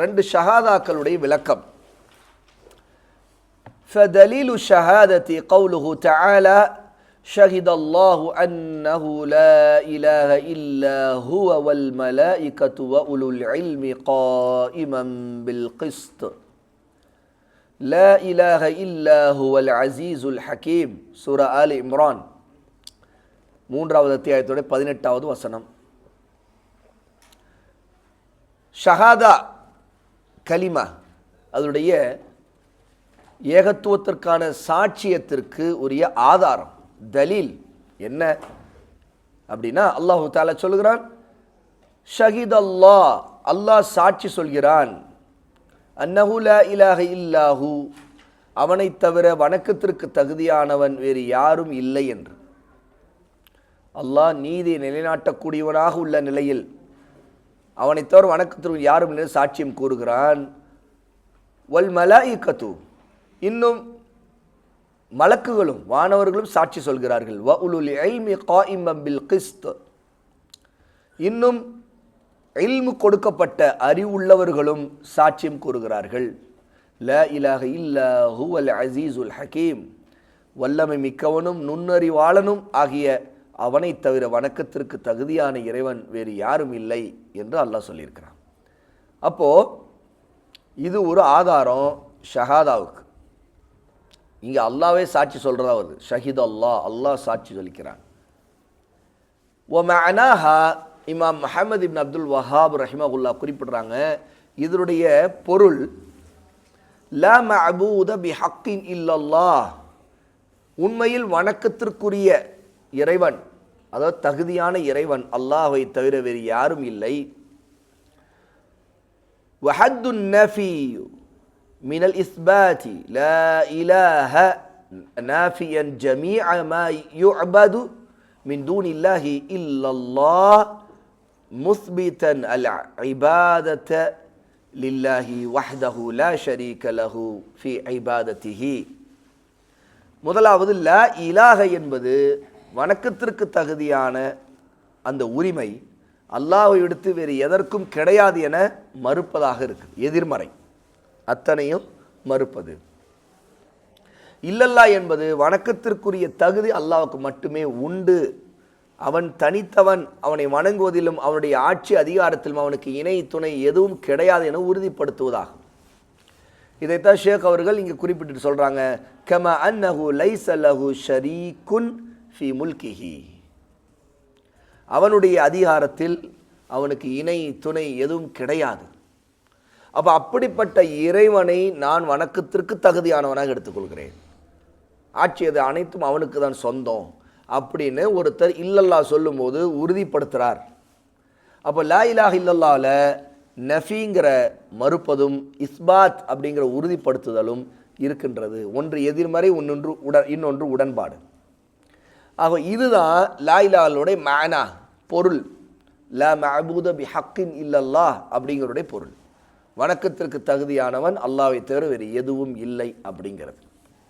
ரெண்டு ஷஹாதாக்களுடைய விளக்கம் فدليل الشهادة قوله تعالى شهد الله أنه لا إله إلا هو والملائكة وأولو العلم قائما بالقسط لا إله إلا هو العزيز الحكيم سورة آل عمران மூன்றாவது அத்தியாயத்தோட பதினெட்டாவது வசனம் ஷஹாதா கலிமா அதனுடைய ஏகத்துவத்திற்கான சாட்சியத்திற்கு உரிய ஆதாரம் தலீல் என்ன? அப்படின்னா அல்லாஹு தாலா சொல்கிறான் ஷஹீத் அல்லாஹ் அல்லாஹ் சாட்சி சொல்கிறான் அன்னஹு லா இலாஹ இல்லாஹு. அவனைத் தவிர வணக்கத்திற்கு தகுதியானவன் வேறு யாரும் இல்லை என்று. அல்லாஹ் நீதியை நிலைநாட்டக்கூடியவனாக உள்ள நிலையில் அவனைத் தவிர வணக்கத்திற்கு யாரும் இல்லை சாட்சியம் கூறுகிறான். வல் மலாயிக்கத்து. இன்னும் மலக்குகளும் வானவர்களும் சாட்சி சொல்கிறார்கள். வ உலுல் இல்மி காயிமம் பில் கிஸ்த். இன்னும் இல்மு கொடுக்கப்பட்ட அறிவுள்ளவர்களும் சாட்சியம் கூறுகிறார்கள். ல இலாக இல்லா ஹுவல் அசீசுல் ஹக்கீம் வல்லமை மிக்கவனும் நுண்ணறிவாளனும் ஆகிய அவனைத் தவிர வணக்கத்திற்கு தகுதியான இறைவன் வேறு யாரும் இல்லை என்று அல்லாஹ் சொல்லியிருக்கிறான். அப்போ இது ஒரு ஆதாரம் ஷஹாதாவுக்கு. இங்கே அல்லாவே சாட்சி சொல்கிறதா வருது. ஷஹீத் அல்லாஹ் அல்லாஹ் சாட்சி சொல்லிக்கிறான். ஓ மனாஹா இமாம் மஹமது இப்ன் அப்துல் வஹாப் ரஹிமகுல்லா குறிப்பிடுறாங்க இதனுடைய பொருள் ல மபூத பி ஹக்கின் இல்லல்லா உண்மையில் வணக்கத்திற்குரிய இறைவன் அதாவது தகுதியான இறைவன் அல்லாஹ்வை தவிர வேறு யாரும் இல்லை وحد النفي من الإثبات لا إله نافيا جميع ما يعبد من دون الله إلا الله مثبتا العبادة لله وحده لا شريك له في عبادته முதலாவது லா இலாக என்பது வணக்கத்திற்கு தகுதியான அந்த உரிமை அல்லாவை விடுத்து வேறு எதற்கும் கிடையாது என மறுப்பதாக இருக்கு. எதிர்மறை. அத்தனையும் மறுப்பது. இல்லல்லா என்பது வணக்கத்திற்குரிய தகுதி அல்லாவுக்கு மட்டுமே உண்டு. அவன் தனித்தவன் அவனை வணங்குவதிலும் அவனுடைய ஆட்சி அதிகாரத்திலும் அவனுக்கு இணை துணை எதுவும் கிடையாது என உறுதிப்படுத்துவதாகும். இதைத்தான் ஷேக் அவர்கள் இங்கே குறிப்பிட்டு சொல்கிறாங்க கம அன்னஹு லைஸ லஹு ஷரீக்குன் ஃபி முல்கிஹி. அவனுடைய அதிகாரத்தில் அவனுக்கு இணை துணை எதுவும் கிடையாது. அப்போ அப்படிப்பட்ட இறைவனை நான் வணக்கத்திற்கு தகுதியானவனாக எடுத்துக்கொள்கிறேன். ஆட்சி அது அனைத்தும் அவனுக்கு தான் சொந்தம் அப்படின்னு ஒருத்தர் இல்லல்லா சொல்லும்போது உறுதிப்படுத்துகிறார் அப்போ லா இலாஹ் இல்லல்லாவில் நஃபிங்கிற மறுப்பதும் இஸ்பாத் அப்படிங்கிற உறுதிப்படுத்துதலும் இருக்கின்றது. ஒன்று எதிர்மறை ஒன்னொன்று உட இன்னொன்று உடன்பாடு. ஆக இதுதான் லாயிலாலுடைய மேனா பொருள். ல மஅபூத பி ஹக்கின் இல்லல்லா அப்படிங்கிறதுடைய பொருள். வணக்கத்திற்கு தகுதியானவன் அல்லாவை தவிர வேறு எதுவும் இல்லை அப்படிங்கிறது.